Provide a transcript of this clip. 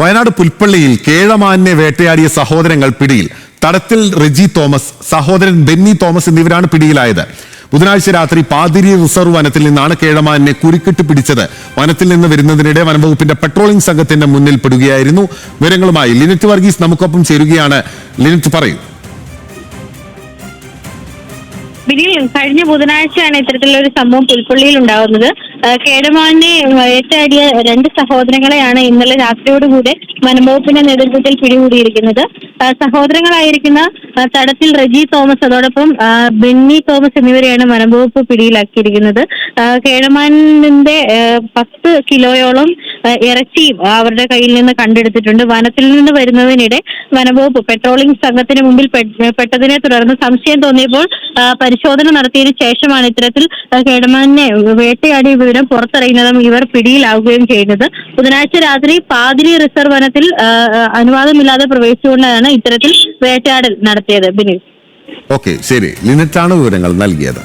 വയനാട് പുൽപ്പള്ളിയിൽ കേഴമാനെ വേട്ടയാടിയ സഹോദരങ്ങൾ പിടിയിൽ. തടത്തിൽ റെജി തോമസ് സഹോദരൻ ബെന്നി തോമസ് എന്നിവരാണ് പിടിയിലായത്. ബുധനാഴ്ച രാത്രി പാതിരി റിസർവ് വനത്തിൽ നിന്നാണ് കേഴമാനെ കുരുക്കിട്ട് പിടിച്ചത്. വനത്തിൽ നിന്ന് വരുന്നതിനിടെ വനംവകുപ്പിന്റെ പെട്രോളിംഗ് സംഘത്തിന്റെ മുന്നിൽ പെടുകയായിരുന്നു. വിവരങ്ങളുമായി ലിനറ്റ് വർഗീസ് നമുക്കൊപ്പം ചേരുകയാണ്. ലിനറ്റ് പറയൂ. കഴിഞ്ഞ ബുധനാഴ്ചയാണ് ഇത്തരത്തിലുള്ള ഒരു സംഭവം പുൽപ്പള്ളിയിൽ ഉണ്ടാകുന്നത്. കേടമാനെ വേട്ടയാടിയ രണ്ട് സഹോദരങ്ങളെയാണ് ഇന്നലെ രാത്രിയോടുകൂടി വനംവകുപ്പിന്റെ നേതൃത്വത്തിൽ പിടികൂടിയിരിക്കുന്നത്. സഹോദരങ്ങളായിരിക്കുന്ന തടത്തിൽ റജി തോമസ് അതോടൊപ്പം ബെന്നി തോമസ് എന്നിവരെയാണ് വനംവകുപ്പ് പിടിയിലാക്കിയിരിക്കുന്നത്. കേടമാനിന്റെ പത്ത് കിലോയോളം ഇറച്ചിയും അവരുടെ കയ്യിൽ നിന്ന് കണ്ടെടുത്തിട്ടുണ്ട്. വനത്തിൽ നിന്ന് വരുന്നതിനിടെ വനംവകുപ്പ് പെട്രോളിംഗ് സംഘത്തിന് മുമ്പിൽ പെട്ടതിനെ തുടർന്ന് സംശയം തോന്നിയപ്പോൾ പരിശോധന നടത്തിയതിനു ശേഷമാണ് ഇത്തരത്തിൽ കേടമാനെ വേട്ടയാടിയ വിവരം പുറത്തിറങ്ങുന്നതും ഇവർ പിടിയിലാവുകയും ചെയ്യുന്നത്. ബുധനാഴ്ച രാത്രി പാതിരി റിസർവ് വനത്തിൽ അനുവാദമില്ലാതെ പ്രവേശിച്ചുകൊണ്ടാണ് ഇത്തരത്തിൽ വേട്ടയാടൽ നടത്തിയത്. ബിനിൽ ഓക്കെ ശരി. ലിനറ്റാണ് വിവരങ്ങൾ നൽകിയത്.